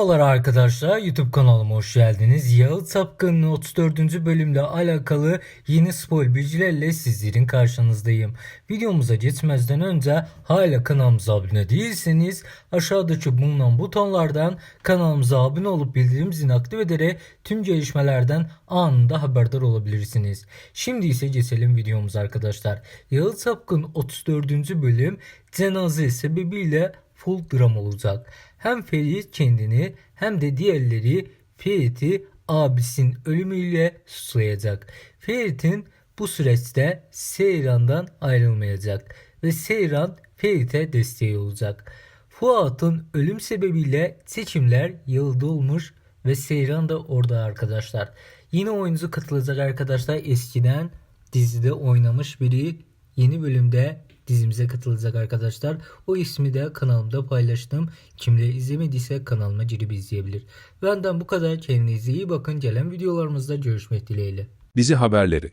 Merhabalar arkadaşlar YouTube kanalıma hoş geldiniz. Yağıt Sapkın'ın 34. bölümle alakalı yeni spoil bilgilerle sizlerin karşınızdayım. Videomuza geçmezden önce hala kanalımıza abone değilseniz aşağıdaki bulunan butonlardan kanalımıza abone olup bildirim zilini aktif ederek tüm gelişmelerden anında haberdar olabilirsiniz. Şimdi ise geçelim videomuza arkadaşlar. Yağıt Sapkın 34. bölüm cenaze sebebiyle full dram olacak. Hem Ferit kendini hem de diğerleri Ferit'i abisinin ölümüyle suçlayacak. Ferit'in bu süreçte Seyran'dan ayrılmayacak ve Seyran Ferit'e desteği olacak. Fuat'ın ölüm sebebiyle seçimler yılda olmuş ve Seyran da orada arkadaşlar. Yine oyuncu katılacak arkadaşlar eskiden dizide oynamış biri yeni bölümde dizimize katılacak arkadaşlar. O ismi de kanalımda paylaştım. Kimler izlemediyse kanalıma girip izleyebilir. Benden bu kadar. Kendinize iyi bakın. Gelen videolarımızda görüşmek dileğiyle. Dizi haberleri